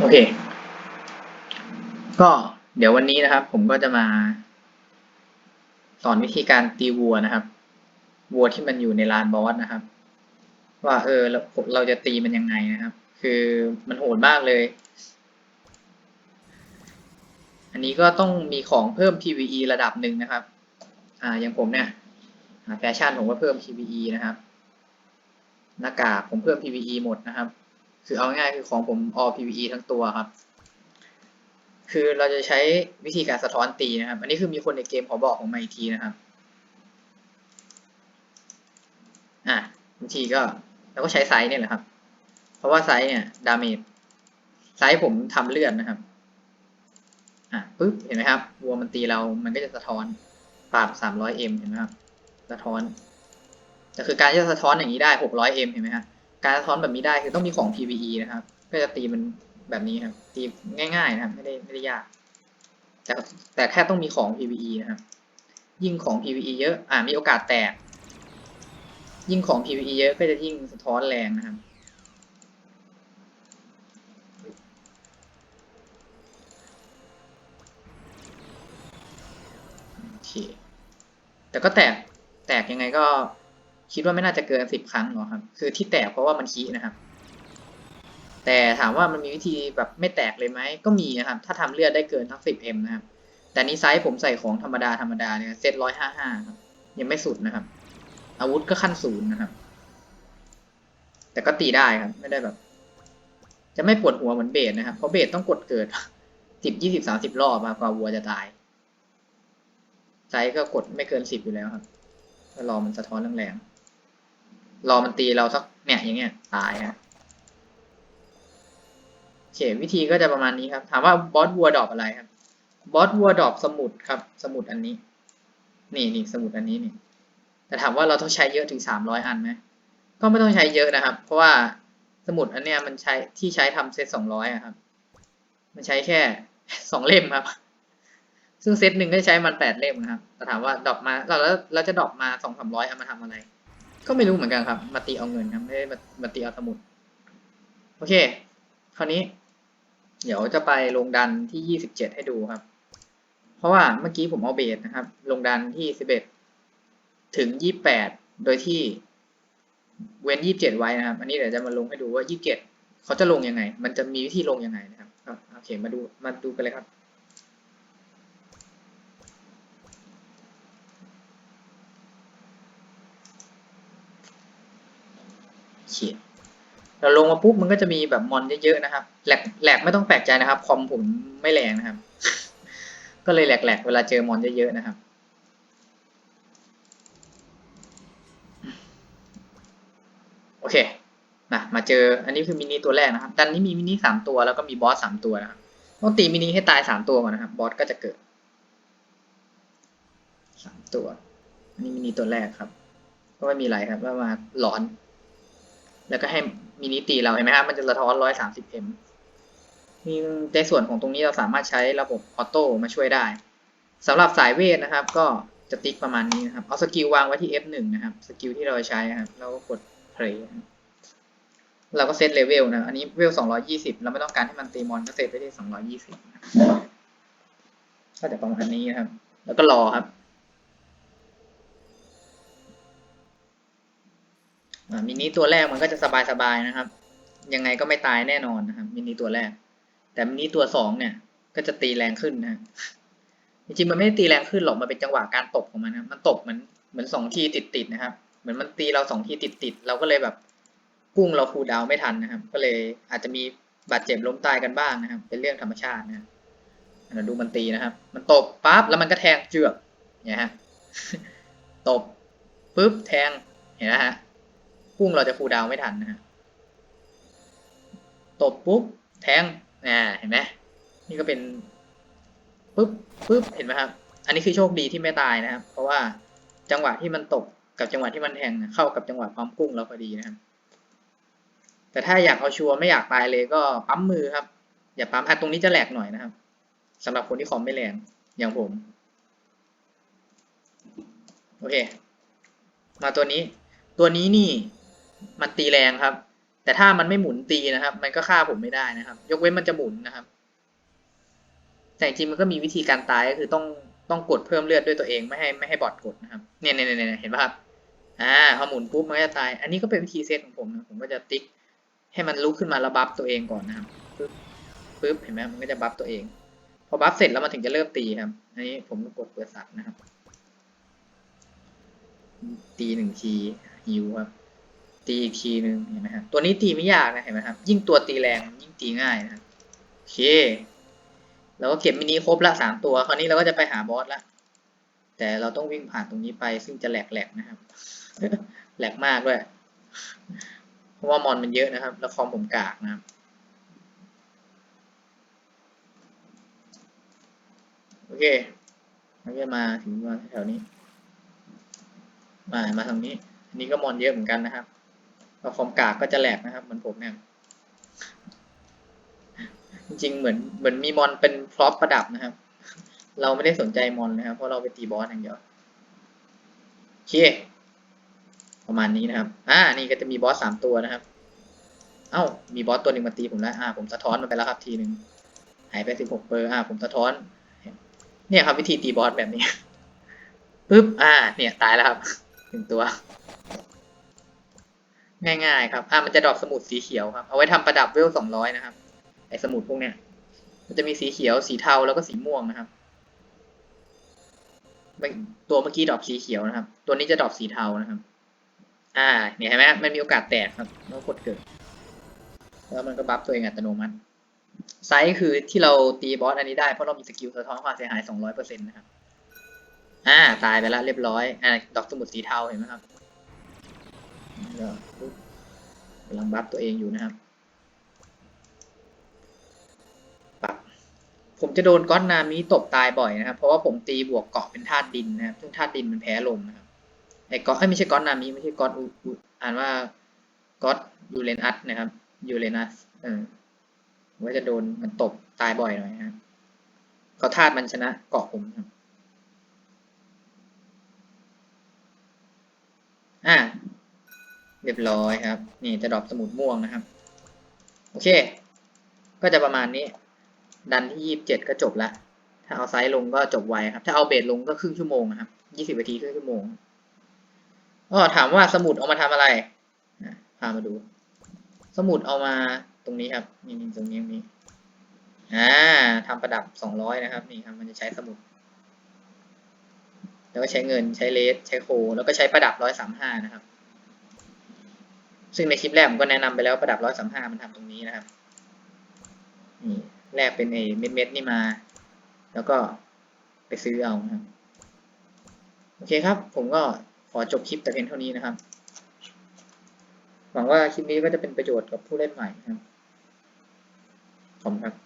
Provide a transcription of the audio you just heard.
โอเค ก็เดี๋ยววันนี้นะครับ ผมก็จะมาสอนวิธีการตีวัวนะครับ วัวที่มันอยู่ในลานบอสนะครับ ว่าเออเราเราจะตีมันยังไงนะครับ คือมันโหดมากเลย อันนี้ก็ต้องมีของเพิ่ม PVE ระดับหนึ่งนะครับ อ่าอย่างผมเนี่ยแฟชั่นผมก็เพิ่ม PVE นะครับ หน้ากากผมเพิ่ม PVE หมดนะครับ คือเอาง่ายๆคือของผม all PVE ทั้งตัวครับ คือเราจะใช้วิธีการสะท้อนตีนะครับ อันนี้คือมีคนในเกมขอบอกผมมาอีกทีนะครับ อะบางทีก็เราก็ใช้ไซส์เนี่ยแหละครับ เพราะว่าไซส์เนี่ยดาเมจไซส์ผมทำเลือดนะครับ อะปึ๊บ เห็นไหมครับ วัวมันตีเรา มันก็จะสะท้อนปราบ 300m เห็นไหมครับ สะท้อนแต่คือการที่จะสะท้อนอย่างนี้ได้ 600m เห็นไหมครับ การสะท้อนแบบนี้ได้คือต้องมีของ PVE นะครับ ก็จะตีมันแบบนี้ครับ ตีง่ายๆนะครับ ไม่ได้ไม่ได้ยาก แต่แต่แค่ต้องมีของ PVE นะครับ ยิ่งของ PVE เยอะอ่ามีโอกาสแตก ยิ่งของ PVE เยอะก็จะยิ่งสะท้อนแรงนะครับโอเคแต่ก็แตก แตกยังไงก็ คิดว่าไม่น่าจะเกินสิบครั้งหรอกครับ คือที่แตกเพราะว่ามันคีนะครับ แต่ถามว่ามันมีวิธีแบบไม่แตกเลยไหมก็มีนะครับ ถ้าทำเลือดได้เกินทั้งสิบเอ็มนะครับ แต่นี้ไซส์ผมใส่ของธรรมดาธรรมดาเนี่ยเซตร้อยห้าห้าครับยังไม่สุดนะครับ อาวุธก็ขั้นศูนย์นะครับ แต่ก็ตีได้ครับ ไม่ได้แบบ จะไม่ปวดหัวเหมือนเบสนะครับ เพราะเบสต้องกดเกิดสิบยี่สิบสามสิบรอบมากกว่าวัวจะตายไซส์ก็กดไม่เกินสิบอยู่แล้วครับก็รอมันสะท้อนแรงๆ รอมันตีเราสักเนี่ยอย่างเงี้ยตายฮะโอเควิธีก็จะประมาณนี้ครับ ถามว่าบอสวัวดอปอะไรครับบอสวัวดอปสมุดครับ สมุดอันนี้ นี่นี่สมุดอันนี้นี่แต่ถามว่าเราต้องใช้เยอะถึงสามร้อยอันไหมก็ไม่ต้องใช้เยอะนะครับ เพราะว่าสมุดอันเนี้ยมันใช้ที่ใช้ทำเซตสองร้อยครับ มันใช้แค่สองเล่มครับ ซึ่งเซตหนึ่งก็ใช้มันแปดเล่มนะครับแต่ถามว่าดอปมาเราแล้วเราจะดอปมาสองสามร้อยเอามาทำอะไร ก็ไม่รู้เหมือนกันครับ มาตีเอาเงินครับไม่ได้มาตีเอาสมุด โอเค คราวนี้ เดี๋ยวจะไปลงดันที่ยี่สิบเจ็ดให้ดูครับ เพราะว่าเมื่อกี้ผมเอาเบสนะครับ ลงดันที่สิบเอ็ดถึงยี่แปดโดยที่เว้นยี่สิบเจ็ดไว้นะครับ อันนี้เดี๋ยวจะมาลงให้ดูว่ายี่สิบเจ็ดเขาจะลงยังไง มันจะมีวิธีลงยังไงนะครับ โอเค มาดู มาดูกันเลยครับ ขียนเราลงมาปุ๊บมันก็จะมีแบบมอนเยอะๆนะครับแหลกแหลกไม่ต้องแปลกใจนะครับคอมผมไม่แรงนะครับ ก็เลยแหลกๆเวลาเจอมอนเยอะๆนะครับโอเคมามาเจออันนี้คือมินิตัวแรกนะครับดันนี้มีมินิสามตัวแล้วก็มีบอสสามตัวนะครับต้องตีมินิให้ตายสามตัวก่อนนะครับ บอสก็จะเกิดสามตัวอันนี้มินิตัวแรกครับ ก็ไม่มีอะไรครับว่ามาหลอน แล้วก็ให้มินิตีเราเห็นไหมครับมันจะสะท้อนร้อยสามในส่วนของตรงนี้เราสามารถใช้ระบบออโต้มาช่วยได้สำหรับสายเวทนะครับ ก็จะติ๊กประมาณนี้นะครับเอาสกิลวางไว้ที่ F1 นะครับสกิลที่เราใช้ครับแล้วก็กด play เราก็เซตเลเวลนะ อันนี้เวลสองร้อยี่สิบเราไม่ต้องการให้มันตีมอนก็เซตไปที่สองร้อยี่สิบก็จะประมาณนี้นะครับ แล้วก็รอครับ มินิตัวแรกมันก็จะสบายๆนะครับ ยังไงก็ไม่ตายแน่นอนนะครับมินิตัวแรก แต่มินิตัวสองเนี่ย ก็จะตีแรงขึ้นนะจริงๆมันไม่ได้ตีแรงขึ้นหรอกมันเป็นจังหวะการตบของมันนะมันตบเหมือนเหมือนสองทีติดๆนะครับ เหมือนมันตีเราสองทีติดๆเราก็เลยแบบกุ้งเราคูดาวไม่ทันนะครับ ก็เลยอาจจะมีบาดเจ็บล้มตายกันบ้างนะครับ เป็นเรื่องธรรมชาตินะเราดูมันตีนะครับ มันตบปั๊บแล้วมันก็แทงเจือกเนี่ยฮะตบปุ๊บแทงเห็นไหมฮะ พุ่งเราจะฟูดาวไม่ทันนะฮะตบปุ๊บแทงอ่าเห็นไหมนี่ก็เป็นปุ๊บปุ๊บเห็นไหมครับ อันนี้คือโชคดีที่ไม่ตายนะครับ เพราะว่าจังหวะที่มันตบกับจังหวะที่มันแทงเข้ากับจังหวะปั๊มกุ้งเราพอดีนะครับ แต่ถ้าอยากเอาชัวร์ไม่อยากตายเลยก็ปั๊มมือครับ อย่าปั๊มอะตรงนี้จะแหลกหน่อยนะครับสำหรับคนที่คอมไม่แรงอย่างผมโอเค มาตัวนี้ ตัวนี้นี่ มันตีแรงครับ แต่ถ้ามันไม่หมุนตีนะครับ มันก็ฆ่าผมไม่ได้นะครับ ยกเว้นมันจะหมุนนะครับ แต่จริงๆมันก็มีวิธีการตายก็คือต้องต้องกดเพิ่มเลือดด้วยตัวเองไม่ให้ไม่ให้บอทกดนะครับ เนี่ยเนี่ยเนี่ยเห็นป่ะครับ อ่าพอหมุนปุ๊บมันก็จะตาย อันนี้ก็เป็นวิธีเซตของผมนะผมก็จะติ๊กให้มันลุกขึ้นมาแล้วบัฟตัวเองก่อนนะครับปึ๊บปึ๊บเห็นไหมมันก็จะบัฟตัวเอง พอบัฟเสร็จแล้วมันถึงจะเริ่มตีครับ อันนี้ผมก็กดเปิดสับนะครับ ตีหนึ่งทีฮิวครับ ตีอีกทีหนึ่งเห็นไหมครับตัวนี้ตีไม่ยากนะเห็นไหมครับ ยิ่งตัวตีแรงยิ่งตีง่ายนะครับโอเคเราก็เก็บมินิครบละสามตัวคราวนี้เราก็จะไปหาบอสละแต่เราต้องวิ่งผ่านตรงนี้ไปซึ่งจะแหลกๆนะครับแหลกมากด้วย เพราะว่ามอนมันเยอะนะครับ แล้วคอมผมกากนะครับโอเคมันก็มาถึงมาแถวนี้ มามาทางนี้ อันนี้ก็มอนเยอะเหมือนกันนะครับ แล้วคอมกากก็จะแหลกนะครับ เหมือนผมเนี่ย จริงๆเหมือนเหมือนมีมอนเป็นพร็อพประดับนะครับ เราไม่ได้สนใจมอนนะครับ เพราะเราไปตีบอสอย่างเดียวโอเคประมาณนี้นะครับ อ่า นี่ก็จะมีบอสสามตัวนะครับ เอ้า มีบอสตัวหนึ่งมาตีผมแล้ว อ่า ผมสะท้อนมันไปแล้วครับทีหนึ่งหายไปสิบหกเปอร์ อ่า ผมสะท้อน เนี่ยครับวิธีตีบอสแบบนี้ ปึ๊บ อ่า เนี่ย ตายแล้วครับหนึ่งตัว ง่ายๆครับ อ่ามันจะดรอปสมุดสีเขียวครับ เอาไว้ทำประดับเวลสองร้อยนะครับ ไอ้สมุดพวกเนี้ย มันจะมีสีเขียว สีเทา แล้วก็สีม่วงนะครับ ตัวเมื่อกี้ดรอปสีเขียวนะครับ ตัวนี้จะดรอปสีเทานะครับ อ่า เนี่ยเห็นไหมมันมีโอกาสแตกครับแล้วกดเกิด แล้วมันก็บัฟตัวเองอัตโนมัติไซส์คือที่เราตีบอสอันนี้ได้เพราะเรามีสกิลสะท้อนความเสียหาย 200%นะครับ อ่า ตายไปแล้วเรียบร้อย อ่า ดอกสมุดสีเทาเห็นไหมครับ กำลังบัฟตัวเองอยู่นะครับปับผมจะโดนก้อนนามิตบตายบ่อยนะครับ เพราะว่าผมตีบวกเกาะเป็นธาตุดินนะครับ ซึ่งธาตุดินมันแพ้ลมนะครับไอ้ก้อนไม่ใช่ก้อนนามิไม่ใช่ก้อนอูอูอ่านว่าก้อนยูเรนัสนะครับยูเรนัสเออผมก็จะโดนมันตบตายบ่อยหน่อยนะครับเขาธาตุมันชนะเกาะผมครับอ่า เรียบร้อยครับ นี่จะดรอปสมุดม่วงนะครับ โอเค ก็จะประมาณนี้ ดันที่ยี่สิบเจ็ดก็จบละ ถ้าเอาไซส์ลงก็จบไวครับ ถ้าเอาเบสลงก็ครึ่งชั่วโมงนะครับยี่สิบนาทีครึ่งชั่วโมงก็ถามว่าสมุดเอามาทำอะไรพามาดู สมุดเอามาตรงนี้ครับ นี่ตรงนี้ตรงนี้อ่าทำประดับสองร้อยนะครับ นี่ครับมันจะใช้สมุด แล้วก็ใช้เงินใช้เลสใช้โค แล้วก็ใช้ประดับร้อยสามห้านะครับ ซึ่งในคลิปแรกผมก็แนะนำไปแล้วประดับร้อยสามห้ามันทำตรงนี้นะครับนี่แลกเป็นไอ้เม็ดๆนี่มา แล้วก็ไปซื้อเอานะครับโอเคครับ ผมก็ขอจบคลิปแต่เพียงเท่านี้นะครับ หวังว่าคลิปนี้ก็จะเป็นประโยชน์กับผู้เล่นใหม่ครับขอบคุณครับ